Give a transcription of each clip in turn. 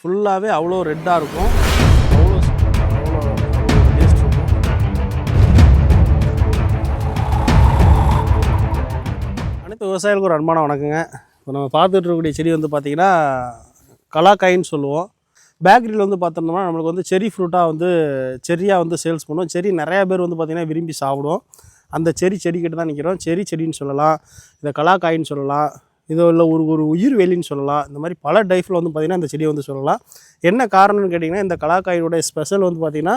ஃபுல்லாகவே அவ்வளோ ரெட்டாக இருக்கும். அவ்வளோ அவ்வளோ டேஸ்ட் இருக்கும். அனைத்து விவசாயிகளுக்கும் ஒரு அன்பான வணக்கங்க. இப்போ நம்ம பார்த்துட்டு இருக்கக்கூடிய செடி வந்து பார்த்திங்கன்னா கலாக்காயின்னு சொல்லுவோம். பேக்கரியில் வந்து பார்த்தோம்னா நம்மளுக்கு வந்து செரி ஃப்ரூட்டாக வந்து செரியாக வந்து சேல்ஸ் பண்ணுவோம். செரி நிறையா பேர் வந்து பார்த்திங்கன்னா விரும்பி சாப்பிடுவோம். அந்த செரி செடிக்கிட்ட தான் நிற்கிறோம் செரி செடின்னு சொல்லலாம். இதை கலாக்காயின்னு சொல்லலாம். இது இல்லை ஒரு ஒரு உயிர் வெளின்னு சொல்லலாம். இந்த மாதிரி பல டைஃபில் வந்து பார்த்திங்கன்னா இந்த செடியை வந்து சொல்லலாம். என்ன காரணம்னு கேட்டிங்கன்னா இந்த கலாக்காயினுடைய ஸ்பெஷல் வந்து பார்த்திங்கன்னா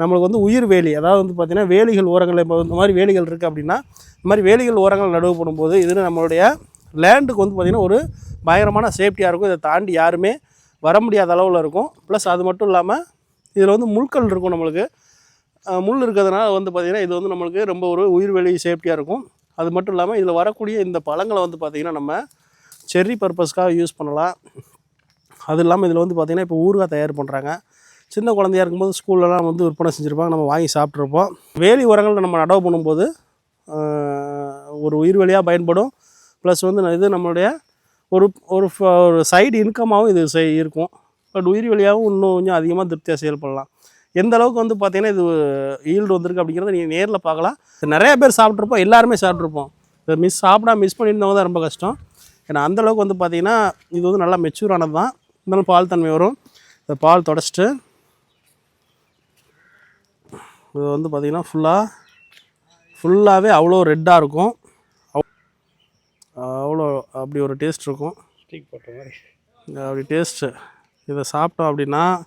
நம்மளுக்கு வந்து உயிர் வேலி அதாவது வந்து பார்த்திங்கன்னா வேலிகள் ஓரங்கள் இப்போ இந்த மாதிரி வேலிகள் இருக்குது அப்படின்னா இந்த மாதிரி வேலிகள் ஓரங்கள் நடுவு போடும்போது இது நம்மளுடைய லேண்டுக்கு வந்து பார்த்திங்கன்னா ஒரு பயங்கரமான சேஃப்டியாக இருக்கும். இதை தாண்டி யாருமே வர முடியாத அளவில் இருக்கும். ப்ளஸ் அது மட்டும் இல்லாமல் இதில் வந்து முள்கள் இருக்கும் நம்மளுக்கு. முள் இருக்கிறதுனால வந்து பார்த்திங்கன்னா இது வந்து நம்மளுக்கு ரொம்ப ஒரு உயிர்வெளி சேஃப்டியாக இருக்கும். அது மட்டும் இல்லாமல் இதில் வரக்கூடிய இந்த பழங்களை வந்து பார்த்திங்கன்னா நம்ம செர்ரி பர்பஸ்க்காக யூஸ் பண்ணலாம். அது இல்லாமல் இதில் வந்து பார்த்திங்கன்னா இப்போ ஊறுகாய் தயார் பண்ணுறாங்க சின்ன குழந்தையா இருக்கும்போது ஸ்கூல்லலாம் வந்து விற்பனை செஞ்சுருப்பாங்க. நம்ம வாங்கி சாப்பிட்ருப்போம் வேலி உரங்கள் நம்ம நடவு பண்ணும்போது ஒரு ஒரு உயிர்வெளியாக பயன்படும். ப்ளஸ் வந்து இது நம்மளுடைய ஒரு ஒரு ஃப- ஒரு சைடு இன்கமாகவும் இது செய் இருக்கும். பட் உயிர்வெளியாகவும் இன்னும் கொஞ்சம் அதிகமாக திருப்தியாக செயல்படலாம். எந்த அளவுக்கு வந்து பார்த்தீங்கன்னா இது ஈல்டு வந்திருக்கு அப்படிங்கிறத நீங்கள் நேரில் பார்க்கலாம். நிறைய பேர் சாப்பிட்ருப்போம் எல்லாருமே சாப்பிட்ருப்போம் இதை மிஸ் சாப்பிடாம மிஸ் பண்ணியிருந்தவங்க தான் ரொம்ப கஷ்டம். ஏன்னா அந்த அளவுக்கு வந்து பார்த்தீங்கன்னா இது வந்து நல்லா மெச்சூர் ஆனது தான். இருந்தாலும் பால் தன்மை வரும். இந்த பால் தொடச்சிட்டு இது வந்து பார்த்திங்கன்னா ஃபுல்லாக ஃபுல்லாகவே அவ்வளோ ரெட்டாக இருக்கும். அவ்- அவ்வளோ அப்படி ஒரு டேஸ்ட் இருக்கும். ஸ்டிக் போட்ட மாதிரி. அப்படி டேஸ்ட்டு இதை சாப்பிட்டோம் அப்படின்னா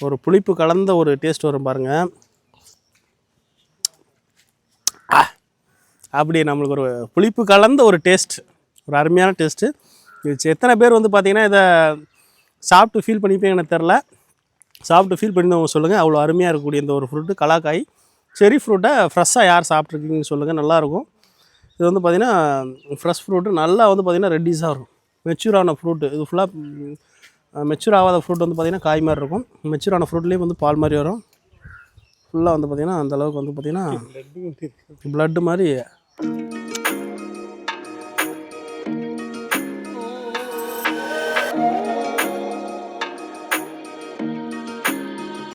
ஒரு புளிப்பு கலந்த ஒரு டேஸ்ட் வரும் பாருங்கள் அப்படி நம்மளுக்கு ஒரு புளிப்பு கலந்த ஒரு டேஸ்ட் ஒரு அருமையான டேஸ்ட்டு. இது எத்தனை பேர் வந்து பார்த்தீங்கன்னா இதை சாப்பிட்டு ஃபீல் பண்ணிப்பேன் எனக்கு தெரில சாப்பிட்டு ஃபீல் பண்ணியிருந்தவங்க சொல்லுங்கள் அவ்வளோ அருமையாக இருக்கக்கூடிய இந்த ஒரு ஃப்ரூட்டு கலாக்காய் செரி ஃப்ரூட்டை ஃப்ரெஷ்ஷாக யார் சாப்பிட்ருக்கீங்கன்னு சொல்லுங்கள் நல்லாயிருக்கும். இது வந்து பார்த்திங்கன்னா ஃப்ரெஷ் ஃப்ரூட்டு நல்லா வந்து பார்த்திங்கன்னா ரெட்டிஸாக இருக்கும் மெச்சூரான ஃப்ரூட்டு இது ஃபுல்லாக மெச்சூர் ஆகாத ஃப்ரூட் வந்து பார்த்திங்கன்னா காய் மாதிரி இருக்கும் மெச்சூர் ஆன ஃப்ரூட்லேயும் வந்து பால் மாதிரி வரும் ஃபுல்லாக வந்து பார்த்திங்கன்னா அந்த அளவுக்கு வந்து பார்த்திங்கன்னா. பிளட்டு மாதிரி